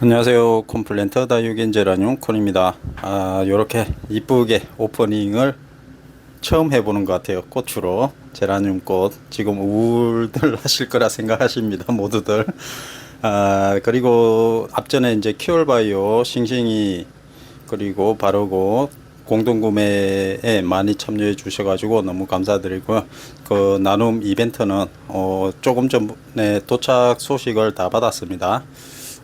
안녕하세요. 콤플랜터 다육인 제라늄 콘입니다. 아 요렇게 이쁘게 오프닝을 처음 해보는 것 같아요. 꽃으로 제라늄 꽃. 지금 우울들 하실 거라 생각하십니다 모두들. 아 그리고 앞전에 이제 키올바이오 싱싱이 그리고 바르고 공동구매에 많이 참여해 주셔가지고 너무 감사드리고요. 그 나눔 이벤트는 어 조금 전에 도착 소식을 다 받았습니다.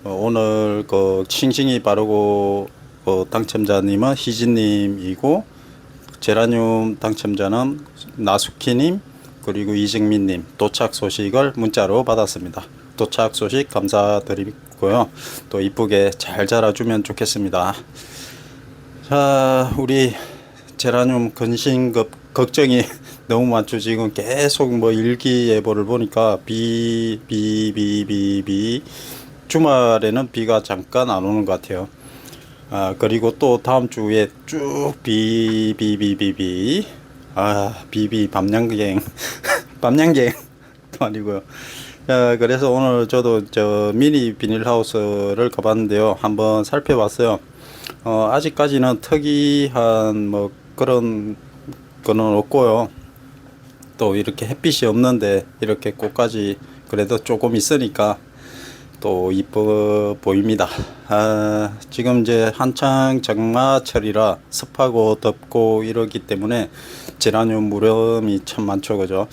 어, 오늘 그 싱싱이 바르고 그 당첨자님은 희진님이고 제라늄 당첨자는 나수키님 그리고 이정민님 도착 소식을 문자로 받았습니다. 도착 소식 감사드리고요. 또 이쁘게 잘 자라주면 좋겠습니다. 자, 우리 제라늄 근심급 걱정이 너무 많죠. 지금 계속 뭐 일기예보를 보니까 비, 비, 비, 비, 비. 주말에는 비가 잠깐 안 오는 것 같아요. 아, 그리고 또 다음 주에 쭉 비, 비, 비, 비, 비. 아, 비 비, 밤양갱. 또 아니고요. 자, 그래서 오늘 저도 저 미니 비닐하우스를 가봤는데요. 한번 살펴봤어요. 어, 아직까지는 특이한 뭐 그런 거는 없고요. 또 이렇게 햇빛이 없는데 이렇게 꽃까지 그래도 조금 있으니까 또 이뻐 보입니다. 아, 지금 이제 한창 장마철이라 습하고 덥고 이러기 때문에 제라늄 무렴이 참 많죠, 그죠?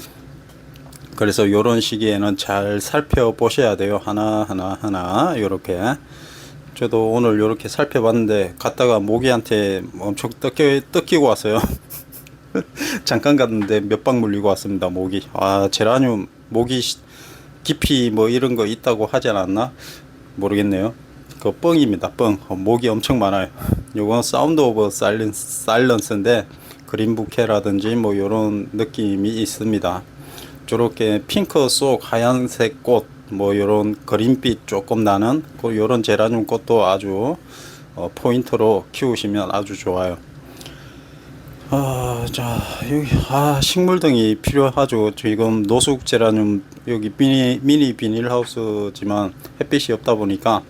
그래서 요런 시기에는 잘 살펴보셔야 돼요. 하나, 하나, 하나, 요렇게. 저도 오늘 요렇게 살펴봤는데, 갔다가 모기한테 엄청 뜯겨, 뜯기고 왔어요. 잠깐 갔는데 몇 방 물리고 왔습니다, 모기. 아, 제라늄, 모기 시- 깊이 뭐 이런 거 있다고 하지 않았나? 모르겠네요. 그 뻥입니다, 뻥. 어, 모기 엄청 많아요. 요건 사운드 오브 사일런스, 사일런스인데, 그린 부케라든지 뭐 요런 느낌이 있습니다. 저렇게 핑크 속 하얀색 꽃, 뭐 요런 그린빛 조금 나는 그 요런 제라늄 꽃도 아주 어, 포인트로 키우시면 아주 좋아요. 아, 자, 여기, 아, 식물등이 필요하죠. 지금 노숙 제라늄, 여기 미니, 미니 비닐하우스지만 햇빛이 없다 보니까,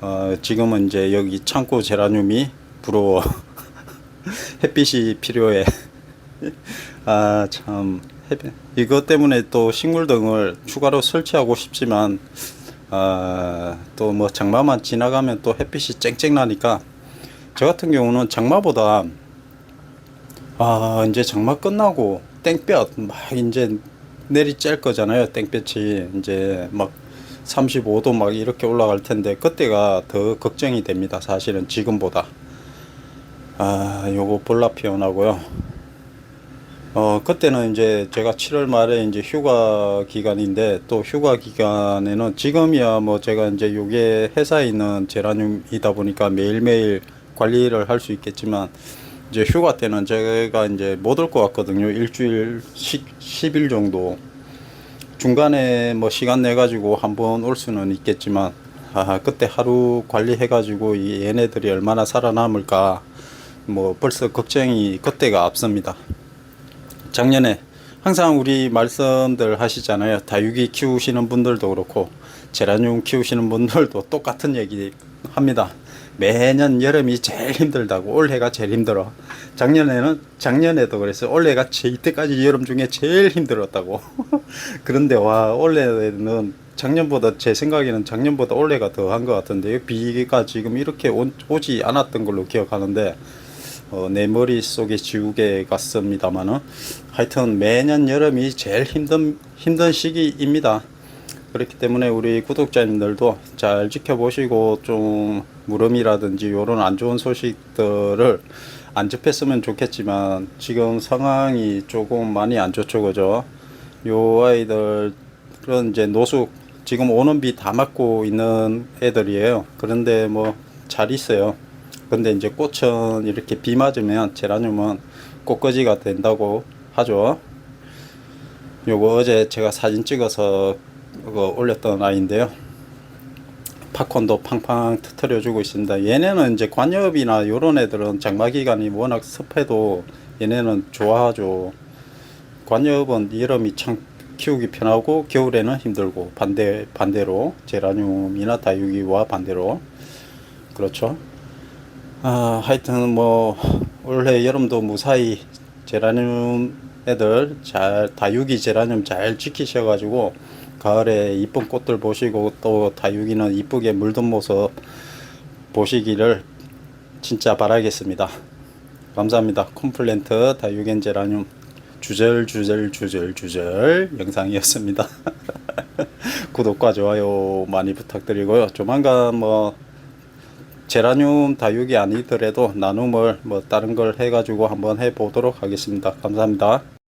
어, 지금은 이제 여기 창고 제라늄이 부러워. 햇빛이 필요해. 아, 참. 이것 때문에 또 식물등을 추가로 설치하고 싶지만, 아, 또 뭐 장마만 지나가면 또 햇빛이 쨍쨍 나니까, 저 같은 경우는 장마보다 아, 이제 장마 끝나고 땡볕 막 이제 내리 쬐 거잖아요. 땡볕이 이제 막 35도 막 이렇게 올라갈 텐데 그때가 더 걱정이 됩니다. 사실은 지금보다. 아, 요거 볼라 피어나고요. 어, 그때는 이제 제가 7월 말에 이제 휴가 기간인데 또 휴가 기간에는 지금이야 뭐 제가 이제 요게 회사에 있는 제라늄이다 보니까 매일매일 관리를 할 수 있겠지만 이제 휴가 때는 제가 이제 못 올 것 같거든요. 일주일, 십 10일 정도. 중간에 뭐 시간 내 가지고 한번 올 수는 있겠지만 아, 그때 하루 관리해 가지고 이 얘네들이 얼마나 살아남을까 뭐 벌써 걱정이 그때가 앞섭니다. 작년에 항상 우리 말씀들 하시잖아요. 다육이 키우시는 분들도 그렇고 제라늄 키우시는 분들도 똑같은 얘기 합니다. 매년 여름이 제일 힘들다고 올해가 제일 힘들어. 작년에는 작년에도 그랬어요. 올해가 제 이때까지 여름 중에 제일 힘들었다고. 그런데 와 올해는 작년보다 제 생각에는 작년보다 올해가 더 한 것 같은데요. 비가 지금 이렇게 오, 오지 않았던 걸로 기억하는데 어, 내 머릿속에 지우개 같습니다만은 하여튼 매년 여름이 제일 힘든 힘든 시기입니다. 그렇기 때문에 우리 구독자님들도 잘 지켜보시고 좀 무름이라든지 이런 안 좋은 소식들을 안 접했으면 좋겠지만 지금 상황이 조금 많이 안 좋죠 그죠? 요 아이들은 이제 노숙 지금 오는 비 다 맞고 있는 애들이에요. 그런데 뭐 잘 있어요. 근데 이제 꽃은 이렇게 비 맞으면 제라늄은 꽃거지가 된다고 하죠. 요거 어제 제가 사진 찍어서 그거 올렸던 아이인데요. 팝콘도 팡팡 터트려 주고 있습니다. 얘네는 이제 관엽이나 요런 애들은 장마 기간이 워낙 습해도 얘네는 좋아하죠. 관엽은 여름이 참 키우기 편하고 겨울에는 힘들고 반대 반대로 제라늄이나 다육이와 반대로 그렇죠. 아 하여튼 뭐 올해 여름도 무사히 제라늄 애들 잘 다육이 제라늄 잘 지키셔 가지고 가을에 이쁜 꽃들 보시고 또 다육이는 이쁘게 물든 모습 보시기를 진짜 바라겠습니다. 감사합니다. 콤플랜트 다육엔 제라늄 주절 주절 주절 주절 영상이었습니다. 구독과 좋아요 많이 부탁드리고요. 조만간 뭐 제라늄 다육이 아니더라도 나눔을 뭐 다른 걸 해가지고 한번 해보도록 하겠습니다. 감사합니다.